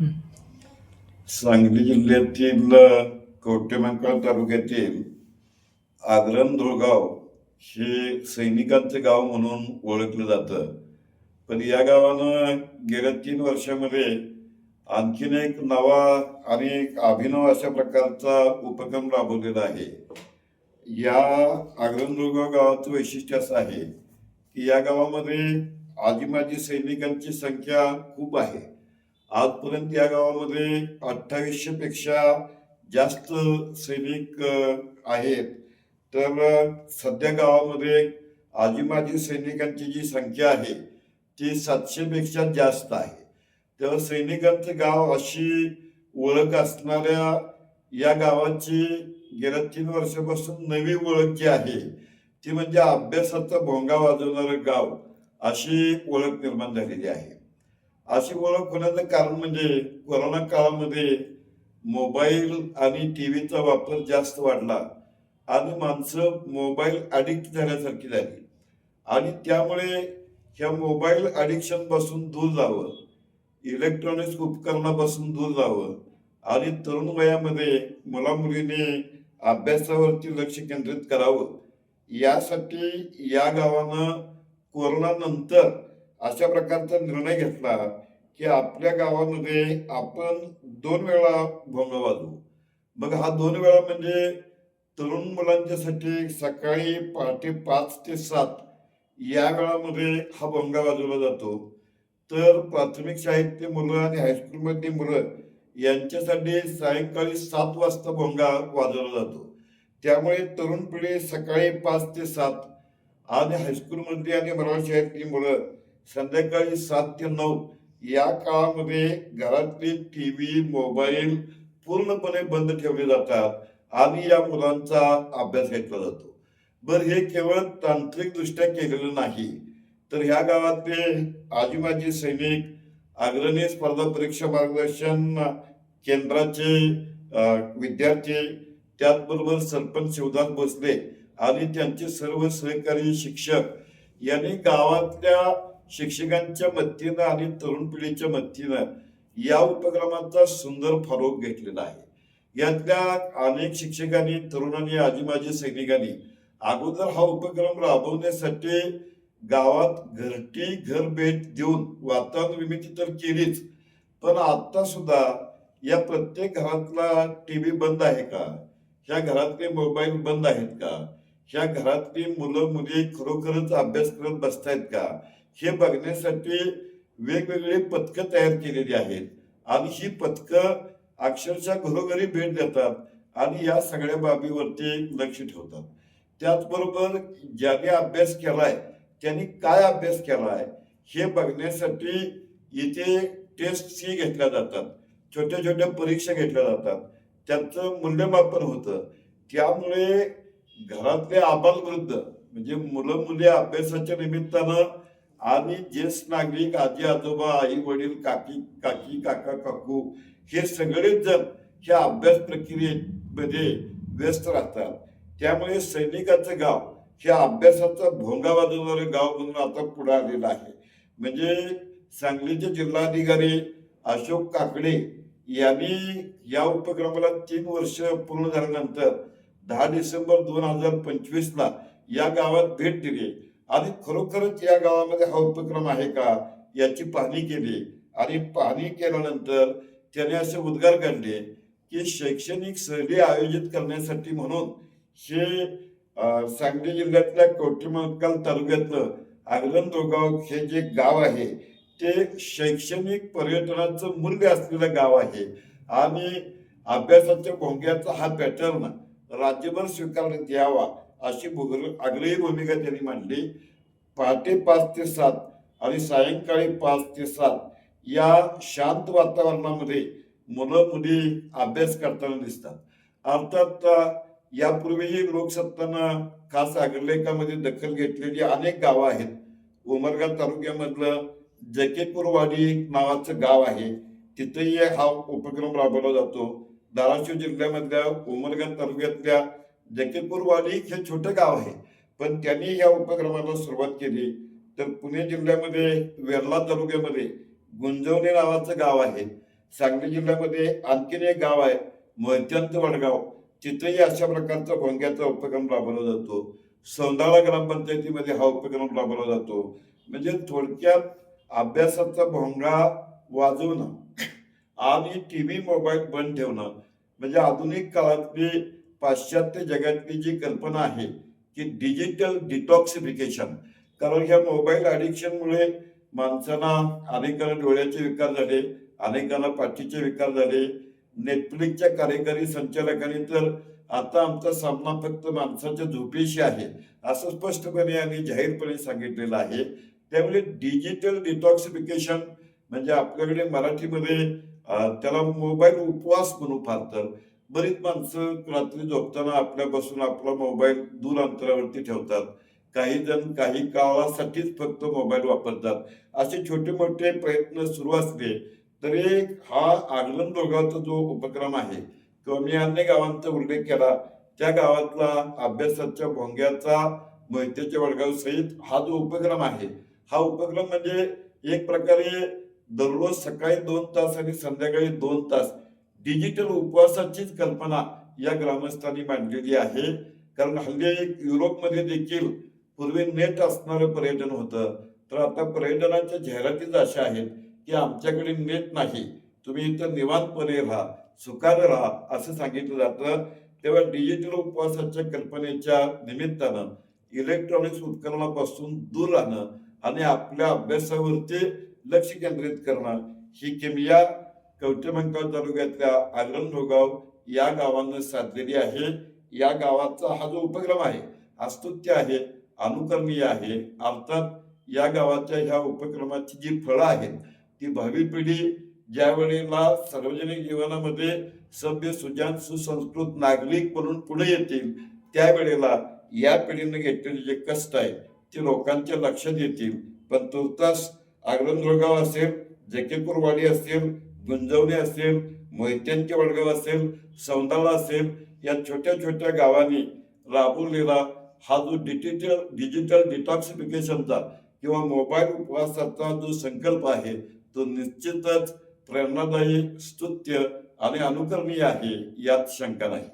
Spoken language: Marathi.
सांगली जिल्ह्यातील कवटेमंकाळ तालुक्यातील आग्रण धुळगाव हे सैनिकांचं गाव म्हणून ओळखलं जातं पण या गावानं गेल्या तीन वर्षामध्ये आणखीन एक नवा आणि एक अभिनव अशा प्रकारचा उपक्रम राबवलेला आहे या आग्रण धुळगाव गावाचं वैशिष्ट्य असं आहे की या गावामध्ये आजीमाजी सैनिकांची संख्या खूप आहे आजपर्यंत या गावामध्ये अठ्ठावीसशे पेक्षा जास्त सैनिक आहेत. तर सध्या गावामध्ये आजीमाजी सैनिकांची जी संख्या आहे ती सातशेपेक्षा जास्त आहे. तर सैनिकांचं गाव अशी ओळख असणाऱ्या या गावाची गेल्या तीन वर्षापासून नवी ओळख जी आहे ती म्हणजे अभ्यासाचा भोंगा वाजवणारं गाव अशी ओळख निर्माण झालेली आहे. अशी ओळख होण्याचं कारण म्हणजे कोरोना काळामध्ये मोबाईल आणि टी व्हीचा वापर जास्त वाढला आणि माणसं मोबाईल अडिक्ट झाल्यासारखी झाली. आणि त्यामुळे ह्या मोबाईल अडिक्शनपासून दूर जावं इलेक्ट्रॉनिक्स उपकरणापासून दूर जावं आणि तरुण वयामध्ये मुला मुलीने अभ्यासावरती लक्ष केंद्रित करावं. यासाठी या गावानं कोरोनानंतर अशा प्रकारचा निर्णय घेतला की आपल्या गावामध्ये आपण दोन वेळा भोंग वाजवू मग हा दोन वेळा म्हणजे तरुण मुलांच्यासाठी सकाळी पहाटे पाच ते सात या वेळामध्ये हा भोंगा वाजवला जातो. तर प्राथमिक शाळेतली मुलं आणि हायस्कूलमधली मुलं यांच्यासाठी सायंकाळी सात वाजता भोंगा वाजवला जातो. त्यामुळे तरुण पिढी सकाळी पाच ते सात आणि हायस्कूलमधली आणि मराठी शाळेतली मुलं संध्याकाळी सात ते नऊ या काळामध्ये घरातली टी व्ही मोबाईल पूर्णपणे बंद ठेवले जातात आणि या मुलांचा अभ्यास घेतला जातो. बर हे केवळ तांत्रिकदृष्ट्या केलेलं नाही. तर ह्या गावातले आजीमाजी सैनिक अग्रणी स्पर्धा परीक्षा मार्गदर्शन केंद्राचे विद्यार्थी त्याचबरोबर सरपंच शिवदास भोसले आणि त्यांचे सर्व सहकारी शिक्षक यांनी गावातल्या शिक्षकांच्या मदतीनं आणि तरुण पिढीच्या मदतीनं या उपक्रमाचा सुंदर फॉलोअप घेतलेला आहे. यातल्या अनेक शिक्षकांनी तरुणांनी आजीमाजी सैनिकांनी अगोदर हा उपक्रम राबवण्यासाठी गावात घरटी घर भेट देऊन वातावरण निर्मिती तर केलीच पण आता सुद्धा या प्रत्येक घरातला टीव्ही बंद आहे का? ह्या घरातले मोबाईल बंद आहेत का? ह्या घरातली मुलं मुली खरोखरच अभ्यास करत बसतायत का? हे बघण्यासाठी वेगवेगळी पथकं तयार केलेली आहेत. आणि ही पथकं अक्षरशः घरोघरी भेट देतात आणि या सगळ्या बाबीवरती लक्ष ठेवतात. त्याचबरोबर ज्याने अभ्यास केलाय त्यांनी काय अभ्यास केलाय हे बघण्यासाठी इथे टेस्टही घेतल्या जातात. छोट्या छोट्या परीक्षा घेतल्या जातात. त्यांचं मूल्यमापन होतं. त्यामुळे घरातले आबालवृद्ध म्हणजे मुलं मुली अभ्यासाच्या निमित्तानं आणि ज्येष्ठ नागरिक आजी आजोबा आई वडील काकी काकी काका काकू हे सगळेच जण ह्या अभ्यास प्रक्रियेमध्ये व्यस्त राहतात. त्यामुळे सैनिकाचं गाव हे अभ्यासाचा भोंगा वाजवणारे गाव म्हणून आता पुढे आलेलं आहे. म्हणजे सांगलीचे जिल्हाधिकारी अशोक काकडे यांनी या उपक्रमाला तीन वर्ष पूर्ण झाल्यानंतर दहा डिसेंबर दोन हजार पंचवीसला या गावात भेट दिली. आणि खरोखरच या गावामध्ये हा उपक्रम आहे का याची पाहणी केली. आणि पाहणी केल्यानंतर त्याने असे उद्गार काढले की शैक्षणिक सहली आयोजित करण्यासाठी म्हणून हे सांगली जिल्ह्यातल्या कवठेमंकाल तालुक्यातलं आगलन दोगाव हे जे गाव आहे ते शैक्षणिक पर्यटनाचं मूल्य असलेलं गाव आहे. आणि अभ्यासाच्या भोंग्याचा हा पॅटर्न राज्यभर स्वीकारण्यात यावा अशी भूग- आग्रही भूमिका त्यांनी मांडली. पहाटे पाच ते सात आणि सायंकाळी पाच ते सात या शांत वातावरणामध्ये मुलं मुली अभ्यास करताना दिसतात. अर्थात यापूर्वीही लोकसत्तानं खास अग्रलेखामध्ये दखल घेतलेली अनेक गावं आहेत. उमरगा तालुक्यामधलं जकेपूरवाडी नावाचं गाव आहे. तिथेही हा उपक्रम राबवला जातो. धाराशिव जिल्ह्यामधल्या उमरगा तालुक्यातल्या जकेपूरवाडी हे छोटं गाव आहे. पण त्यांनी या उपक्रमाला सुरुवात केली. तर पुणे जिल्ह्यामध्ये वेर्ला तालुक्यामध्ये गुंजवणे नावाचं गाव आहे. सांगली जिल्ह्यामध्ये आणखीन एक गाव आहे मोहित्यांत वडगाव. तिथेही अशा प्रकारचा भोंग्याचा उपक्रम राबवला जातो. सौंदाळा ग्रामपंचायतीमध्ये हा उपक्रम राबवला जातो. म्हणजे थोडक्यात अभ्यासाचा भोंगा वाजवणं आणि टी व्ही मोबाईल बंद ठेवणं. म्हणजे आधुनिक काळातली पाश्चात्य जगातली जी कल्पना आहे की डिजिटल डिटॉक्सिफिकेशन कारण ह्या मोबाईल ॲडिक्शनमुळे माणसांना अनेकांना डोळ्याचे विकार झाले अनेकांना पाठीचे विकार झाले. नेटफ्लिक्सच्या कार्यकारी संचालकांनी तर आता आमचा सामना फक्त माणसाच्या झोपेशी आहे असं स्पष्टपणे आणि जाहीरपणे सांगितलेलं आहे. त्यामुळे डिजिटल डिटॉक्सिफिकेशन म्हणजे आपल्याकडे मराठीमध्ये त्याला मोबाईल उपवास म्हणू फार तर. बरीच माणसं रात्री झोपताना आपल्यापासून आपला मोबाईल दूर अंतरावरती ठेवतात. काही जण काही काळासाठीच फक्त मोबाईल वापरतात. असे छोटे मोठे प्रयत्न सुरू असले तरी हा आगलन दोघांचा जो उपक्रम आहे. किंवा मी अन्य गावांचा उल्लेख केला. त्या गावातला अभ्यासाच्या भोंग्याचा मोहित्याच्या वडगाव सहित हा जो उपक्रम आहे हा उपक्रम म्हणजे एक प्रकारे दररोज सकाळी दोन तास आणि संध्याकाळी दोन तास डिजिटल उपवासाचीच कल्पना या ग्रामस्थांनी मांडलेली आहे. कारण हल्ली एक युरोपमध्ये देखील पूर्वी नेट असणारं पर्यटन होतं. तर आता पर्यटनाच्या जाहिरातीच अशा आहेत की आमच्याकडे नेट नाही. तुम्ही इथं निवांतपणे राहा सुखानं राहा असं सांगितलं जातं. तेव्हा डिजिटल उपवासाच्या कल्पनेच्या निमित्तानं इलेक्ट्रॉनिक्स उपकरणापासून दूर राहणं आणि आपल्या अभ्यासावरती लक्ष केंद्रित करणं ही किमया कवठेमंकाळ तालुक्यातल्या आग्रंभोगाव या गावानं साधलेली आहे. या गावाचा हा जो उपक्रम आहे अस्तुत्य आहे अनुकरणीय आहे. अर्थात या गावाच्या ह्या उपक्रमाची जी फळं आहेत ती भावी पिढी ज्या वेळेला सार्वजनिक जीवनामध्ये सभ्य सुजान सुसंस्कृत नागरिक म्हणून पुढे येतील त्यावेळेला या पिढीने घेतलेले जे कष्ट आहे ते लोकांच्या लक्षात येतील. पण तुर्तास आग्रंदोळगाव असेल जेकेपूरवाडी असेल गुंजवणे असेल मोहित्यांचे वडगाव असेल सौंदाला असेल या छोट्या छोट्या गावांनी राबवलेला हा जो डिजिटल डिजिटल डिटॉक्सिफिकेशनचा किंवा मोबाईल उपवासाचा जो संकल्प आहे तो निश्चितच प्रेरणादायी स्तुत्य आणि अनुकरणीय आहे यात शंका नाही.